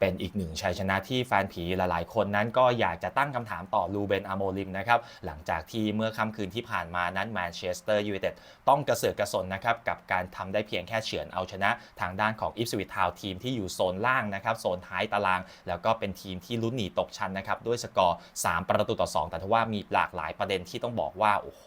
เป็นอีกหนึ่งชัยชนะที่แฟนผีหลายๆ คนนั้นก็อยากจะตั้งคำถามต่อลูเบนอาโมลิมนะครับหลังจากที่เมื่อค่ำคืนที่ผ่านมานั้นแมนเชสเตอร์ยูไนเต็ดต้องกระเสือกกระสนนะครับกับการทำได้เพียงแค่เฉือนเอาชนะทางด้านของอิฟสวิตทาวทีมที่อยู่โซนล่างนะครับโซนท้ายตาราง แล้วก็เป็นทีมที่ลุ้นหนีตกชั้นนะครับด้วยสกอร์ 3 ประตูต่อ 2 แต่ทว่ามีหลากหลายประเด็นที่ต้องบอกว่าโอ้โห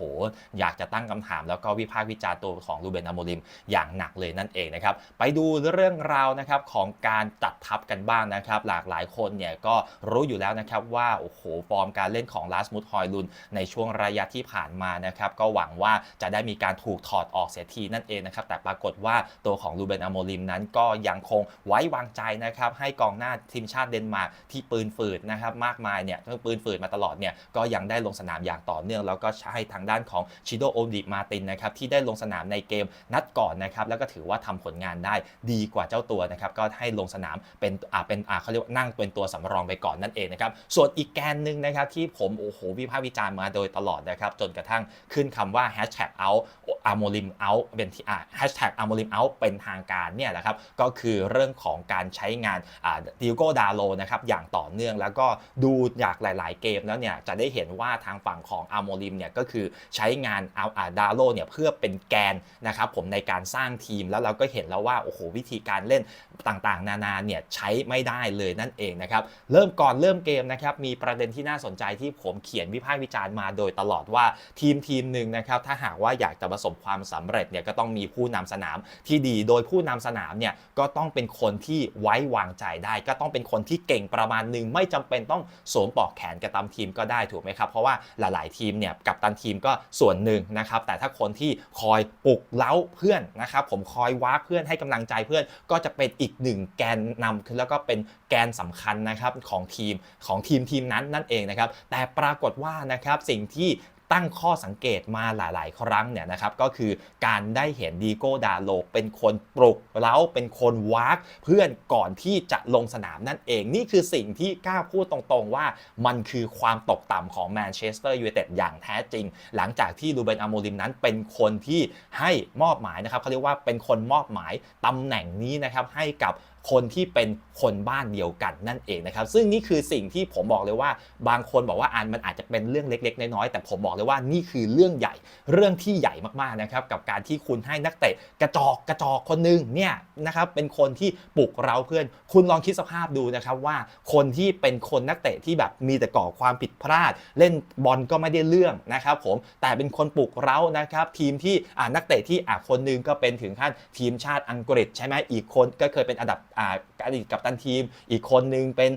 อยากจะตั้งคำถามแล้วก็วิพากษ์วิจารณ์ตัวของลูเบนอาโมลิมอย่างหนักเลยนั่นเองนะครับไปดูเรื่องราวนะครับของการจัดทัพกันบ้างนะครับหลากหลายคนเนี่ยก็รู้อยู่แล้วนะครับว่าโอ้โหฟอร์มการเล่นของลาสมุดฮอยลุนในช่วงระยะที่ผ่านมานะครับก็หวังว่าจะได้มีการถูกถอดออกเสียทีนั่นเองนะครับแต่ปรากฏว่าตัวของลูเบนอโมลิมนั้นก็ยังคงไว้วางใจนะครับให้กองหน้าทีมชาติเดนมาร์กที่ปืนฝืดนะครับมากมายเนี่ยทั้งปืนฝืดมาตลอดเนี่ยก็ยังได้ลงสนามอย่างต่อเนื่อง แล้วก็ใช้ทางด้านของชิโดโอมดิมาตินนะครับที่ได้ลงสนามในเกมนัดก่อนนะครับแล้วก็ถือว่าทำผลงานได้ดีกว่าเจ้าตัวนะครับก็ให้ลงสนามเป็นอ่าเป็นอ่าเขาเรียกว่านั่งเป็นตัวสำรองไปก่อนนั่นเองนะครับส่วนอีกแกนหนึ่งนะครับที่ผมโอ้โหวิพากษ์วิจารณ์มาโดยตลอดนะครับจนกระทั่งขึ้นคำว่า hashtag out อาร์โมลิม out เป็นที่อ่า hashtag อาโมลิม out เป็นทางการเนี่ยแหละครับก็คือเรื่องของการใช้งานอ่าดิโกดาโลนะครับอย่างต่อเนื่องแล้วก็ดูจากหลาย ๆ เกมแล้วเนี่ยจะได้เห็นว่าทางฝั่งของอาร์โมลิมเนี่ยก็คือใช้งานอาอาดาโลเนี่ยเพื่อเป็นแกนนะครับผมในการสร้างทีมแล้วเราก็เห็นแล้วว่าโอ้โหวิธีการเล่นต่างๆ นานาเนี่ยใช้ไม่ได้เลยนั่นเองนะครับ เริ่มก่อนเริ่มเกมนะครับมีประเด็นที่น่าสนใจที่ผมเขียนวิพากษ์วิจารณ์มาโดยตลอดว่าทีมทีมหนึ่งนะครับถ้าหากว่าอยากจะประสบความสำเร็จเนี่ยก็ต้องมีผู้นำสนามที่ดีโดยผู้นำสนามเนี่ยก็ต้องเป็นคนที่ไว้วางใจได้ ก็ต้องเป็นคนที่เก่งประมาณหนึ่งไม่จำเป็นต้องสวมปลอกแขนกับตาทีมก็ได้ถูกไหมครับ เพราะว่าหลาย ๆ ทีมเนี่ยกับตันทีมก็ส่วนหนึ่งนะครับแต่ถ้าคนที่คอยปลุกเล้าเพื่อนนะครับผมคอยว้าเพื่อนให้กำลังใจเพื่อนก็จะเป็นออีกหนึ่งแกนนำแล้วก็เป็นแกนสำคัญนะครับของทีมของทีมทีมนั้นนั่นเองนะครับแต่ปรากฏว่านะครับสิ่งที่ ตั้งข้อสังเกตมาหลาย ๆ ครั้งเนี่ยนะครับก็คือการได้เห็นดีโก้ดาโลเป็นคนปลุกเล้าเป็นคนวากเพื่อนก่อนที่จะลงสนามนั่นเอง นี่คือสิ่งที่กล้าพูดตรงๆว่ามันคือความตกต่ำของแมนเชสเตอร์ยูไนเต็ดอย่างแท้จริง หลังจากที่ลูเบนอโมลิมนั้นเป็นคนที่ให้มอบหมายนะครับเขาเรียกว่าเป็นคนมอบหมายตำแหน่งนี้นะครับให้กับ คนที่เป็นคนบ้านเดียวกันนั่นเองนะครับ ซึ่งนี่คือสิ่งที่ผมบอกเลยว่า บางคนบอกว่าอันมันอาจจะเป็นเรื่องเล็ก ๆ น้อยๆแต่ผมบอกเลยว่านี่คือเรื่องใหญ่ เรื่องที่ใหญ่มากๆนะครับกับการที่คุณให้นักเตะกระจอกกระจอกคนหนึ่งเนี่ยนะครับเป็นคนที่ปลุกเราเพื่อน คุณลองคิดสภาพดูนะครับว่าคนที่เป็นคนนักเตะที่แบบมีแต่ก่อความผิดพลาด เล่นบอลก็ไม่ได้เรื่องนะครับผมแต่เป็นคนปลุกเรานะครับทีมที่อ่านักเตะที่อ่าคนหนึงก็เป็นถึงขั้นทีมชาติอังกฤษใช่ไหมอีกคนก็เคยเป็นอันดับอดีตกัปตันทีม อีกคนนึงเป็น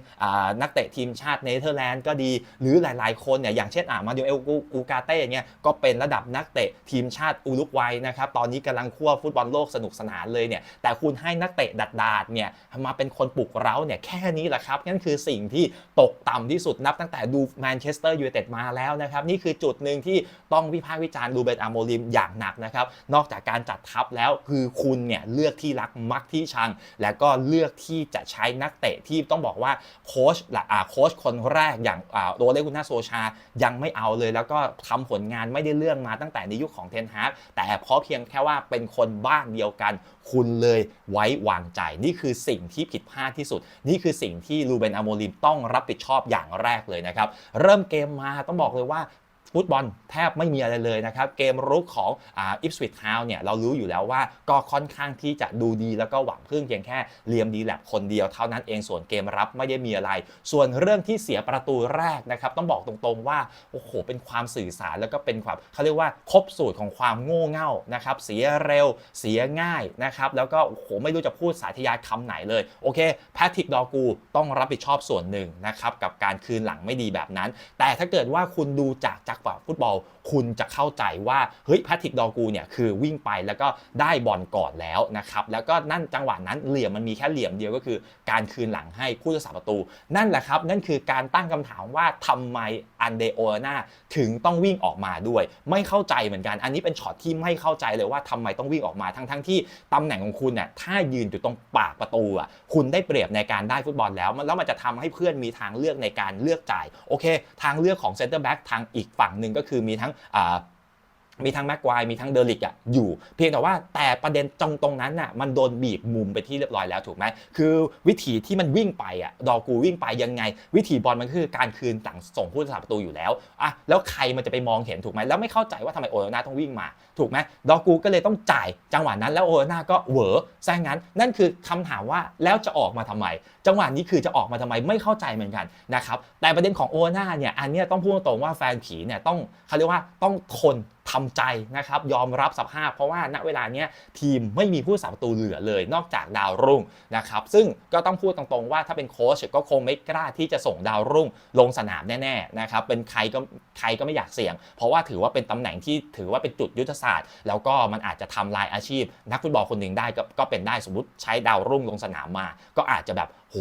นักเตะทีมชาติเนเธอร์แลนด์ก็ดี หรือหลาย ๆ คนเนี่ยอย่างเช่นอ่ามาดิเอลกูกาเต้เนี่ยก็เป็นระดับนักเตะทีมชาติอุรุกวัยนะครับตอนนี้กำลังคั่วฟุตบอลโลกสนุกสนานเลยเนี่ยแต่คุณให้นักเตะดัดดาดๆเนี่ยมาเป็นคนปลุกเร้าเนี่ยแค่นี้แหละครับนั่นคือสิ่งที่ตกต่ำที่สุดนับตั้งแต่ดูแมนเชสเตอร์ยูไนเต็ดมาแล้วนะครับนี่คือจุดหนึ่งที่ต้องวิพากษ์วิจารณ์ดูเบนอาโมลิมอย่างหนักนะครับนอกจากการจัดทัพแล้วคือคุณเนี่ยเลือกที่รักมักที่ชัง และก็เเลือกที่จะใช้นักเตะที่ต้องบอกว่าโค้ชละอ่าโค้ชคนแรกอย่างโรเลกุน่าโซชายังไม่เอาเลย แล้วก็ทำผลงานไม่ได้เรื่องมาตั้งแต่ในยุคของเทนฮากแต่เพราะเพียงแค่ว่าเป็นคนบ้านเดียวกัน คุณเลยไว้วางใจ นี่คือสิ่งที่ผิดพลาดที่สุด นี่คือสิ่งที่ลูเบนอาโมลิมต้องรับผิดชอบอย่างแรกเลยนะครับ เริ่มเกมมาต้องบอกเลยว่า ฟุตบอลแทบไม่มีอะไรเลยนะครับ เกมรุกของอิฟสวิตทาวเนี่ยเรารู้อยู่แล้วว่าก็ค่อนข้างที่จะดูดีแล้วก็หวังพึ่งเพียงแค่เลียมดีแลบคนเดียวเท่านั้นเองส่วนเกมรับไม่ได้มีอะไร ส่วนเรื่องที่เสียประตูแรกนะครับ ต้องบอกตรงๆว่า โอ้โห เป็นความสื่อสารแล้วก็เป็นความเขาเรียกว่าครบสูตรของความโง่เง่านะครับเสียเร็วเสียง่ายนะครับแล้วก็โอ้โหไม่รู้จะพูดสาธยายคำไหนเลยโอเคแพทริกดอกูต้องรับผิดชอบส่วนหนึ่งนะครับกับการคืนหลังไม่ดีแบบนั้น แต่ถ้าเกิดว่าคุณดูจากจักฟุตบอล คุณจะเข้าใจว่าเฮ้ยแพทริกดอกูเนี่ยคือวิ่งไปแล้วก็ได้บอลก่อนแล้วนะครับแล้วก็นั่นจังหวะนั้นเหลี่ยมมันมีแค่เหลี่ยมเดียวก็คือ การคืนหลังให้ผู้รักษาประตู นั่นแหละครับ นั่นคือการตั้งคำถามว่าทำไมอันเดโอนาถึงต้องวิ่งออกมาด้วย ไม่เข้าใจเหมือนกัน อันนี้เป็นช็อตที่ไม่เข้าใจเลยว่าทำไมต้องวิ่งออกมาทั้งทั้งๆที่ตำแหน่งของคุณเนี่ยถ้ายืนอยู่ตรงปากประตูอะคุณได้เปรียบในการได้ฟุตบอลแล้วแล้วมันจะทำให้เพื่อนมีทางเลือกในการเลือกจ่ายโอเค ทางเลือกของเซนเตอร์แบ็กทางอีกฝั่งหนึ่งก็คือมีทั้งมีทั้งแม็กควายมีทั้งเดอริกอะอยู่ เพียงแต่ว่าแต่ประเด็นตรงตรงนั้นน่ะมันโดนบีบมุมไปที่เรียบร้อยแล้วถูกไหมคือวิธีที่มันวิ่งไปอะดอกูวิ่งไปยังไง วิธีบอลมันคือการคืนต่างส่งผู้รักษาประตูอยู่แล้วอะแล้วใครมันจะไปมองเห็นถูกไหมแล้วไม่เข้าใจว่าทำไมโอโอนาต้องวิ่งมาถูกไหมดอกูก็เลยต้องจ่ายจังหวะนั้นแล้วโอโอนาก็เหวอซะงั้น นั่นคือคำถามว่าแล้วจะออกมาทำไม จังหวะนี้คือจะออกมาทำไมไม่เข้าใจเหมือนกันนะครับแต่ประเด็นของโอนาเนี่ยอันนี้ต้องพูดตรงๆว่าแฟนผีเนี่ยต้องเขาเรียกว่าต้องทนทำใจนะครับยอมรับสภาพ เพราะว่าณเวลาเนี้ยทีมไม่มีผู้สาประตูเหลือเลยนอกจากดาวรุ่งนะครับซึ่งก็ต้องพูดตรงๆว่าถ้าเป็นโค้ชก็คงไม่กล้าที่จะส่งดาวรุ่งลงสนามแน่ๆนะครับเป็นใครก็ใครก็ไม่อยากเสี่ยง เพราะว่าถือว่าเป็นตำแหน่งที่ถือว่าเป็นจุดยุทธศาสตร์ แล้วก็มันอาจจะทำลายอาชีพ นักฟุตบอลคนหนึ่งได้ก็เป็นได้สมมติใช้ดาวรุ่งลงสนามมา ก็อาจจะแบบโห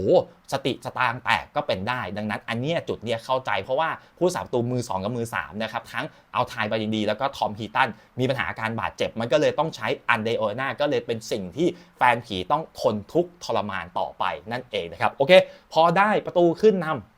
สติสตางแตกก็เป็นได้ ดังนั้นอันเนี้ยจุดเนี้ยเข้าใจเพราะว่าผู้สาประตูมือ 2 กับมือ3นะครับทั้งเอาทายบายินดี แล้วก็ทอมฮีตันมีปัญหาการบาดเจ็บ มันก็เลยต้องใช้อันเดโอนาก็เลยเป็นสิ่งที่แฟนผีต้องทนทุกข์ทรมานต่อไปนั่นเองนะครับโอเค พอได้ประตูขึ้นนำ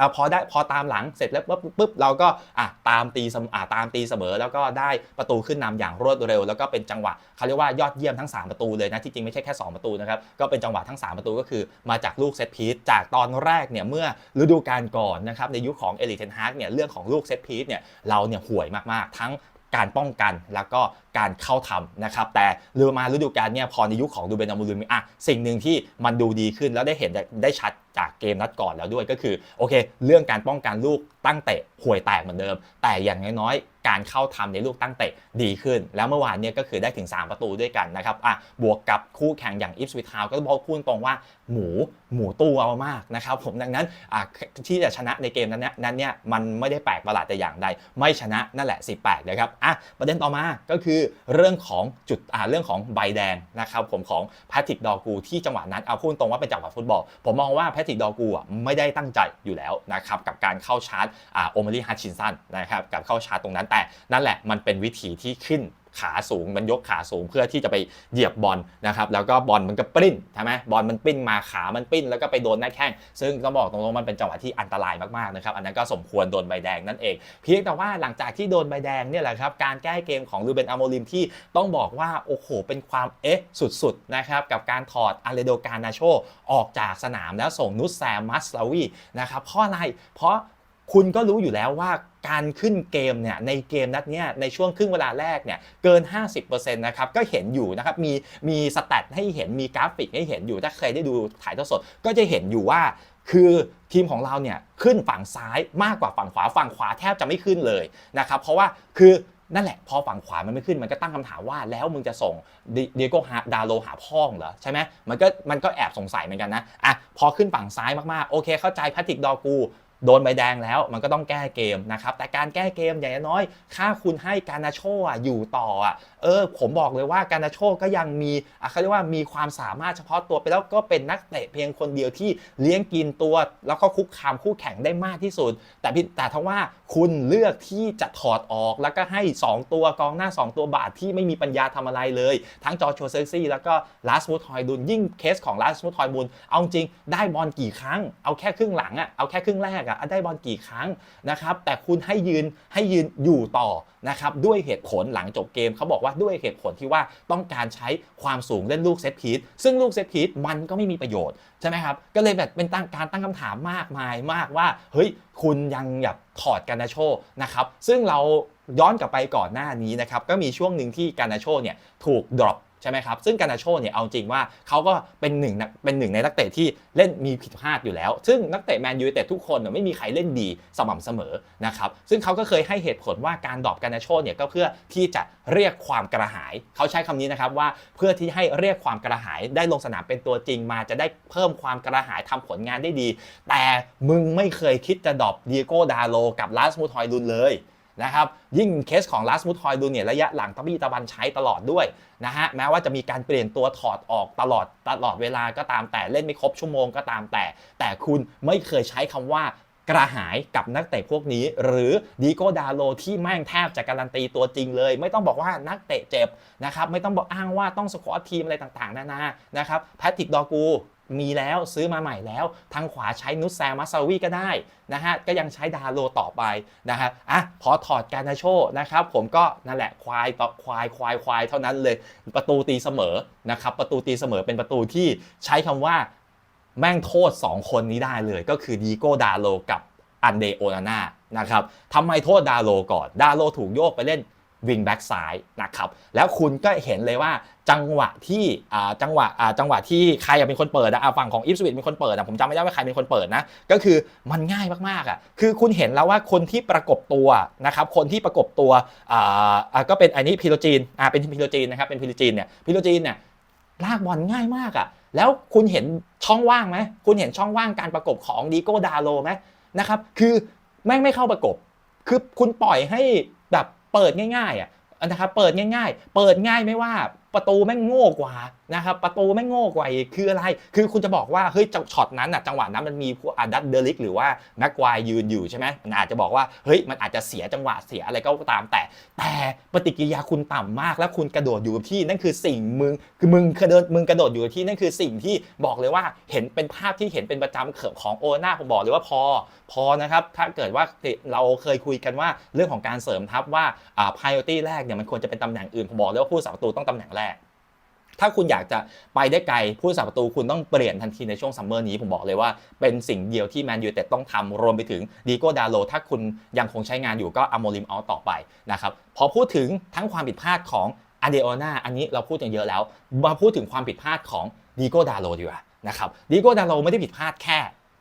อะพอได้พอตามหลังเสร็จแล้วปุ๊บปุ๊บเราก็อะตามตีเสมออะตามตีเสมอ แล้วก็ได้ประตูขึ้นนำอย่างรวดเร็ว แล้วก็เป็นจังหวะเขาเรียกว่ายอดเยี่ยมทั้ง 3 ประตูเลยนะที่จริงไม่ใช่แค่ 2 ประตูนะครับก็เป็นจังหวะทั้ง 3 ประตูก็คือมาจากลูกเซตพีซจากตอนแรกเนี่ยเมื่อฤดูกาลก่อนนะครับในยุคของเอลิเทนฮาร์กเนี่ยเรื่องของลูกเซตพีซเนี่ยเราเนี่ยห่วยมากๆ ทั้งการป้องกันแล้วก็การเข้าทำนะครับแต่เรือมาฤดูกาลเนี่ยพอในยุคของดูเบนอามูลุมอะสิ่งหนึ่งที่มันดูดีขึ้นแล้วได้เห็นได้ชัดจากเกมนัดก่อนแล้วด้วยก็คือโอเค เรื่องการป้องกันลูกตั้งเตะห่วยแตกเหมือนเดิม แต่อย่างน้อยๆ การเข้าทำในลูกตั้งเตะดีขึ้น แล้วเมื่อวานเนี่ยก็คือได้ถึง 3 ประตูด้วยกันนะครับอะบวกกับคู่แข่งอย่างอิฟสวิทาวก็บอกพูดตรงว่าหมูหมูตู้เอามากนะครับผมดังนั้นอะที่จะชนะในเกมนั้นนั้นเนี่ยมันไม่ได้แปลกประหลาดแต่อย่างใด ไม่ชนะนั่นแหละสิแปลกนะครับอะประเด็นต่อมาก็คือเรื่องของจุดอ่าเรื่องของใบแดงนะครับผมของแพทริกดอกูที่จังหวะนั้นเอาพูดตรงว่าเป็นจังหวะฟุตบอล ผมมองว่าแพทริกดอกูอะไม่ได้ตั้งใจอยู่แล้วนะครับกับการเข้าชาร์จอ่าโอมารีฮัตชินสันนะครับกับเข้าชาร์จตรงนั้นแต่นั่นแหละมันเป็นวิธีที่ขึ้น ขาสูงมันยกขาสูงเพื่อที่จะไปเหยียบบอลนะครับแล้วก็บอลมันก็ปริ้นใช่ไหมบอลมันปิ้นมาขามันปิ้นแล้วก็ไปโดนหน้าแข้งซึ่งต้องบอกตรงๆมันเป็นจังหวะที่อันตรายมากๆนะครับอันนั้นก็สมควรโดนใบแดงนั่นเอง เพียงแต่ว่าหลังจากที่โดนใบแดงเนี่ยแหละครับการแก้เกมของลูเบนอโมลิมที่ต้องบอกว่าโอ้โหเป็นความเอ๊ะสุดๆนะครับกับการถอดอาเลโดการนาโชออกจากสนามแล้วส่งนุสแซมมัสลาวีนะครับเพราะอะไรเพราะ คุณก็รู้อยู่แล้วว่าการขึ้นเกมเนี่ยในเกมนัดเนี้ยในช่วงครึ่งเวลาแรกเนี่ยเกิน 50%นะครับก็เห็นอยู่นะครับมีมีสแตทให้เห็นมีกราฟิกให้เห็นอยู่ถ้าเคยได้ดูถ่ายทอดสดก็จะเห็นอยู่ว่าคือทีมของเราเนี่ยขึ้นฝั่งซ้ายมากกว่าฝั่งขวาฝั่งขวาแทบจะไม่ขึ้นเลยนะครับเพราะว่าคือนั่นแหละพอฝั่งขวามันไม่ขึ้นมันก็ตั้งคำถามว่าแล้วมึงจะส่งเดียโกฮาดาโลหาพ่องเหรอใช่ไหมมันก็มันก็แอบสงสัยเหมือนกันนะอะพอขึ้นฝั่งซ้ายมากๆโอเคเข้าใจแพทริกดอกู โดนใบแดงแล้วมันก็ต้องแก้เกมนะครับ แต่การแก้เกมอย่างน้อยค่าคุณให้การนาโชอะอยู่ต่ออะเออผมบอกเลยว่าการนาโชก็ยังมีเขาเรียกว่ามีความสามารถเฉพาะตัวไปแล้วก็เป็นนักเตะเพียงคนเดียวที่เลี้ยงกินตัว แล้วก็คุกคามคู่แข่งได้มากที่สุด แต่พี่แต่ถ้าว่าคุณเลือกที่จะถอดออกแล้วก็ให้ 2 ตัวกองหน้า 2 ตัวบาทที่ไม่มีปัญญาทำอะไรเลย ทั้งจอร์จโชเซอร์ซี่แล้วก็ลาสมูทอยดุนยิ่งเคสของลาสมูทอยบุนเอาจริงได้บอลกี่ครั้งเอาแค่ครึ่งหลังอะเอาแค่ครึ่งแรกอะได้บอลกี่ครั้งนะครับแต่คุณให้ยืนให้ยืนอยู่ต่อนะครับด้วยเหตุผลหลังจบเกมเขาบอกว่าด้วยเหตุผลที่ว่าต้องการใช้ความสูงเล่นลูกเซตพีทซึ่งลูกเซตพีทมันก็ไม่มีประโยชน์ใช่ไหมครับก็เลยแบบเป็นตั้งการตั้งคำถามมากมายมากว่าเฮ้ยคุณยังแบบถอดการนาโชนะครับซึ่งเราย้อนกลับไปก่อนหน้านี้นะครับก็มีช่วงหนึ่งที่การนาโชเนี่ยถูกดรอป ใช่ไหมครับ ซึ่งการนาโชเนี่ยเอาจริงว่าเขาก็เป็นหนึ่งเป็นหนึ่งในนักเตะที่เล่นมีผิดพลาดอยู่แล้ว ซึ่งนักเตะแมนยูแต่ทุกคนไม่มีใครเล่นดีสม่ำเสมอนะครับซึ่งเขาก็เคยให้เหตุผลว่าการดรอปการนาโชเนี่ยก็เพื่อที่จะเรียกความกระหาย เขาใช้คำนี้นะครับว่าเพื่อที่ให้เรียกความกระหายได้ลงสนามเป็นตัวจริงมาจะได้เพิ่มความกระหายทำผลงานได้ดี แต่มึงไม่เคยคิดจะดรอปเดียโก้ดาโลกับลาสมูทอยลุนเลย นะครับยิ่งเคสของลาสมูทอยดูเนี่ยระยะหลังตะบี้ตะบันใช้ตลอดด้วยนะฮะแม้ว่าจะมีการเปลี่ยนตัวถอดออกตลอดตลอดเวลาก็ตามแต่เล่นไม่ครบชั่วโมงก็ตามแต่ แต่คุณไม่เคยใช้คำว่ากระหายกับนักเตะพวกนี้ หรือดีโกดาโลที่แม่งแทบจะการันตีตัวจริงเลย ไม่ต้องบอกว่านักเตะเจ็บนะครับไม่ต้องบอกอ้างว่าต้องสควอตทีมอะไรต่างๆ นานานะครับแพทริกดอกู มีแล้วซื้อมาใหม่แล้ว ทางขวาใช้นุสแซมัสซาวีก็ได้นะฮะก็ยังใช้ดาโลต่อไปนะฮะอะพอถอดการนาโชนะครับผมก็นั่นแหละควายต่อควายควายควายเท่านั้นเลยประตูตีเสมอนะครับประตูตีเสมอเป็นประตูที่ใช้คำว่าแม่งโทษ 2 คนนี้ได้เลยก็คือดีโก้ดาโลกับอันเดโอนาน่านะครับทำไมโทษดาโลก่อน ดาโลถูกโยกไปเล่น วิงแบ็กซ้ายนะครับแล้วคุณก็เห็นเลยว่าจังหวะที่จังหวะจังหวะที่ใครเป็นคนเปิดอะฝั่งของอิฟสวิตเป็นคนเปิดอะผมจำไม่ได้ว่าใครเป็นคนเปิดนะก็คือมันง่ายมากๆอะคือคุณเห็นแล้วว่าคนที่ประกบตัวนะครับคนที่ประกบตัวก็เป็นอันนี้พิโลจีนเป็นพิโลจีนนะครับเป็นพิโลจีนเนี่ยพิโลจีนเนี่ยลากบอลง่ายมากอะแล้วคุณเห็นช่องว่างไหมคุณเห็นช่องว่างการประกบของดีโก้ดาโลไหมนะครับคือแม่งไม่เข้าประกบ คือคุณปล่อยให้แบบ เปิดง่ายๆอะนะครับเปิดง่ายๆ เปิดง่ายไม่ว่า ประตูแม่งโง่กว่านะครับประตูแม่งโง่กว่าอีกคืออะไร คือคุณจะบอกว่าเฮ้ยจังช็อตนั้นอะจังหวะนั้นมันมีพวกอาดัตเดลิกหรือว่าแม็กควายยืนอยู่ใช่ไหมมันอาจจะบอกว่าเฮ้ยมันอาจจะเสียจังหวะเสียอะไรก็ตามแต่ แต่ปฏิกิริยาคุณต่ำมาก แล้วคุณกระโดดอยู่กับที่นั่นคือสิ่งมึงคือมึงกระโดดมึงกระโดดอยู่กับที่นั่นคือสิ่งที่บอกเลยว่าเห็นเป็นภาพที่เห็นเป็นประจำเขิบของโอนาผมบอกเลยว่าพอพอนะครับถ้าเกิดว่าเราเคยคุยกันว่าเรื่องของการเสริมทัพว่าอ่า priority แรกเนี่ยมันควรจะเป็นตำแหน่งอื่นผมบอกเลยว่าผู้สาประตูต้องตำแหน่งแรก ถ้าคุณอยากจะไปได้ไกลผู้สาประตูคุณต้องเปลี่ยนทันทีในช่วงซัมเมอร์นี้ผมบอกเลยว่าเป็นสิ่งเดียวที่แมนยูเต็ดต้องทำรวมไปถึงดีโก้ดาโลถ้าคุณยังคงใช้งานอยู่ก็อโมลิมเอาต่อไปนะครับพอพูดถึงทั้งความผิดพลาดของอเดโอนาอันนี้เราพูดกันเยอะแล้ว มาพูดถึงความผิดพลาดของดีโก้ดาโลดีกว่านะครับดีโก้ดาโลไม่ได้ผิดพลาดแค่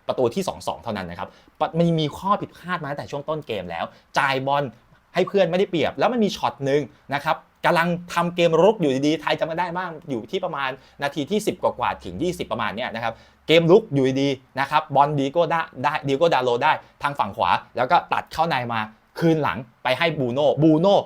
ประตูที่ 2-2 เท่านั้นนะครับ มันมีข้อผิดพลาดมาตั้งแต่ช่วงต้นเกมแล้ว จ่ายบอล ให้เพื่อนไม่ได้เปรียบ แล้วมันมีช็อตหนึ่งนะครับกำลังทำเกมรุกอยู่ดีๆไทยจำไม่ได้บ้างอยู่ที่ประมาณนาทีที่ 10 กว่าๆถึง 20 ประมาณเนี้ยนะครับเกมลุกอยู่ดีๆนะครับบอลดีโก้ได้ได้ดีโก้ดาโลได้ทางฝั่งขวา แล้วก็ตัดเข้าในมาคืนหลังไปให้บูโน่บูโน่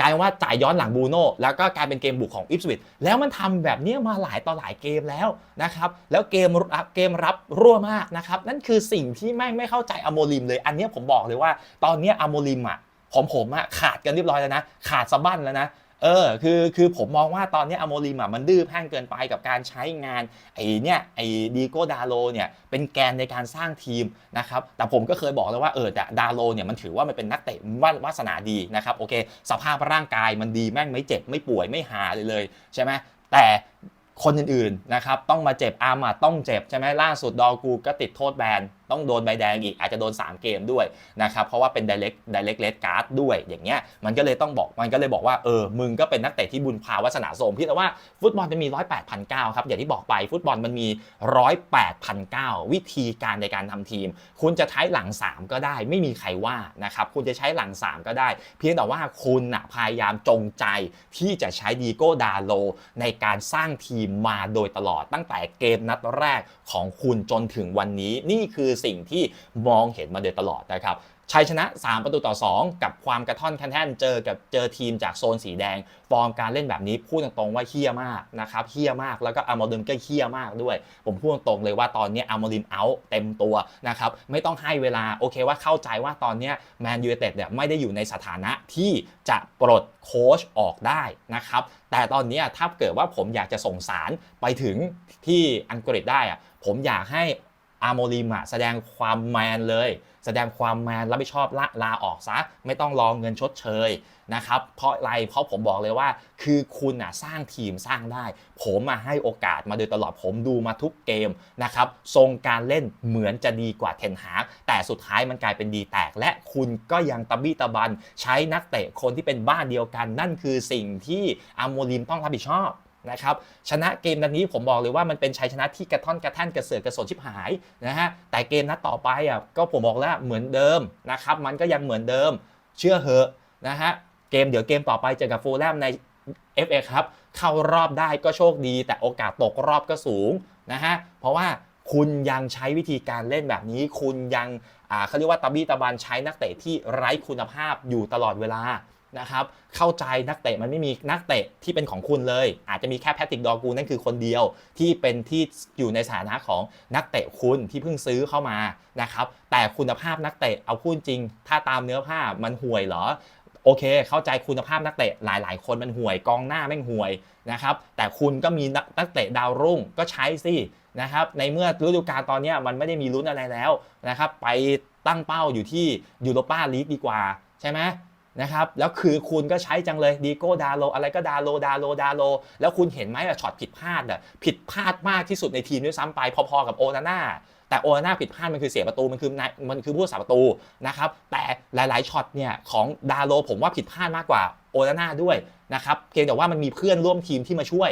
กลายว่าจ่ายย้อนหลังบูโน่แล้วก็กลายเป็นเกมบุกของอิฟสวิตแล้วมันทำแบบนี้มาหลายต่อหลายเกมแล้วนะครับ แล้วเกมรับเกมรับรั่วมากนะครับ นั่นคือสิ่งที่แม่งไม่เข้าใจอโมลิมเลย อันนี้ผมบอกเลยว่า ตอนนี้อโมลิมอะ ของผมอะขาดกันเรียบร้อยแล้วนะ ขาดสะบั้นแล้วนะเออคือคือผมมองว่าตอนนี้อโมลิมอะมันดื้อแพ่งเกินไปกับการใช้งานไอ้เนี่ยไอ้ดีโก้ดาโลเนี่ยเป็นแกนในการสร้างทีมนะครับแต่ผมก็เคยบอกแล้วว่าเออแต่ดาโลเนี่ยมันถือว่ามันเป็นนักเตะวาวาสนาดีนะครับโอเค สภาพร่างกายมันดีแม่งไม่เจ็บไม่ป่วยไม่หาเลยเลยใช่ไหมแต่คนอื่นๆนะครับต้องมาเจ็บอามาต้องเจ็บใช่ไหมล่าสุดดอกูก็ติดโทษแบนต้องโดนใบแดงอีกอาจจะโดน 3 เกมด้วยนะครับเพราะว่าเป็น direct direct red card ด้วยอย่างเงี้ยมันก็เลยต้องบอกมันก็เลยบอกว่าเออมึงก็เป็นนักเตะที่บุญพาวาสนาโสมพี่แต่ว่าฟุตบอลมันมี 1 0 8 0 0ครับอย่างที่บอกไปฟุตบอลมันมี1 8 0 0วิธีการในการทำทีม คุณจะใช้หลัง 3 ก็ได้ไม่มีใครว่านะครับคุณจะใช้หลัง 3 ก็ได้ เพียงแต่ว่าคุณนะพยายามจงใจที่จะใช้ดีโก้ดาโลในการสร้างทีมมาโดยตลอดตั้งแต่เกมนัดแรกของคุณจนถึงวันนี้นี่คือสิ่งที่มองเห็นมาโดยตลอดนะครับชัยชนะ 3 ประตูต่อ 2 กับความกระท่อนคันแท่นเจอกับเจอทีมจากโซนสีแดง ฟอร์มการเล่นแบบนี้พูดตรงๆว่าเฮี้ยมากนะครับเฮี้ยมากแล้วก็อามอลิมก็เฮี้ยมากด้วย ผมพูดตรงๆเลยว่าตอนนี้อามอลิมเอาเต็มตัวนะครับไม่ต้องให้เวลาโอเคว่าเข้าใจว่าตอนนี้แมนยูเต็ดเนี่ยไม่ได้อยู่ในสถานะที่จะปลดโค้ชออกได้นะครับแต่ตอนนี้ถ้าเกิดว่าผมอยากจะส่งสารไปถึงที่อังกฤษได้อะผมอยากให้ อาโมลิมอะแสดงความแมนเลย แสดงความแมนรับผิดชอบละลาออกซะ ไม่ต้องรองเงินชดเชยนะครับ เพราะอะไรเพราะผมบอกเลยว่า คือคุณอะสร้างทีมสร้างได้ ผมมาให้โอกาสมาโดยตลอดผมดูมาทุกเกมนะครับทรงการเล่นเหมือนจะดีกว่าเทนฮากแต่สุดท้ายมันกลายเป็นดีแตก และคุณก็ยังตะบี้ตะบัน ใช้นักเตะคนที่เป็นบ้านเดียวกัน นั่นคือสิ่งที่อาโมลิมต้องรับผิดชอบ นะครับชนะเกมนัดนี้ผมบอกเลยว่ามันเป็นชัยชนะที่กระท่อนกระแท่นกระเสือกกระสนชิบหายนะฮะแต่เกมนัดต่อไปอะก็ผมบอกแล้วเหมือนเดิมนะครับมันก็ยังเหมือนเดิมเชื่อเหอะนะฮะเกมเดี๋ยวเกมต่อไปเจอกับฟูลแลมใน FA ครับเข้ารอบได้ก็โชคดี แต่โอกาสตกรอบก็สูงนะฮะเพราะว่าคุณยังใช้วิธีการเล่นแบบนี้ คุณยังเขาเรียกว่าตะบี้ตะบันใช้นักเตะที่ไร้คุณภาพอยู่ตลอดเวลา นะครับเข้าใจนักเตะมันไม่มีนักเตะที่เป็นของคุณเลย อาจจะมีแค่แพทริกดอกูนั่นคือคนเดียวที่เป็นที่อยู่ในสถานะของนักเตะคุณที่เพิ่งซื้อเข้ามานะครับแต่คุณภาพนักเตะเอาพูดจริง ถ้าตามเนื้อผ้ามันห่วยเหรอโอเค เข้าใจคุณภาพนักเตะหลาย ๆ คนมันห่วยกองหน้าแม่งห่วยนะครับแต่คุณก็มีนักเตะดาวรุ่งก็ใช้สินะครับในเมื่อฤดูกาลตอนนี้มันไม่ได้มีลุ้นอะไรแล้วนะครับไปตั้งเป้าอยู่ที่ยูโรปาลีกดีกว่าใช่ไหม นะครับแล้วคือคุณก็ใช้จังเลยดีโก้ดาโลอะไรก็ดาโลดาโลดาโลแล้วคุณเห็นไหมอะช็อตผิดพลาดอะผิดพลาดมากที่สุดในทีมด้วยซ้ำไปพอๆกับโอนาน่าแต่โอนาน่าผิดพลาดมันคือเสียประตูมันคือมันคือผู้รักษาประตูนะครับแต่หลายๆช็อตเนี่ยของดาโลผมว่าผิดพลาดมากกว่าโอนาน่าด้วยนะครับเพียงแต่ว่ามันมีเพื่อนร่วมทีมที่มาช่วย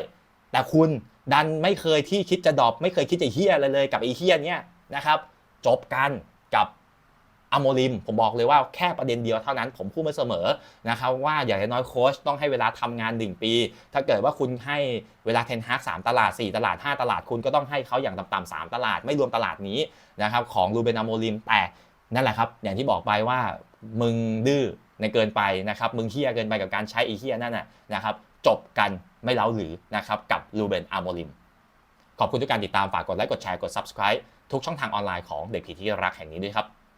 แต่คุณดันไม่เคยที่คิดจะดรอปไม่เคยคิดจะเฮี้ยอะไรเลยกับไอ้เฮี้ยเนี่ยนะครับจบกันกับ อโมลิม ผมบอกเลยว่าแค่ประเด็นเดียวเท่านั้นผมพูดมาเสมอนะครับว่าอย่างน้อยโค้ชต้องให้เวลาทำงาน 1 ปี ถ้าเกิดว่าคุณให้เวลาเทนฮากสามตลาด 4 ตลาด 5 ตลาดคุณก็ต้องให้เขาอย่างต่ำๆสามตลาดไม่รวมตลาดนี้นะครับของลูเบนอโมลิมแต่นั่นแหละครับ อย่างที่บอกไปว่ามึงดื้อในเกินไปนะครับมึงเฮี้ยเกินไปกับการใช้อีเฮี้ยนั่นนะนะครับจบกันไม่เล้าหรือนะครับกับลูเบนอโมลิมขอบคุณทุกการติดตามฝากกดไลค์กดแชร์กด subscribe ทุกช่องทางออนไลน์ของเด็กผีที่รักแห่งนี้ด้วยครับ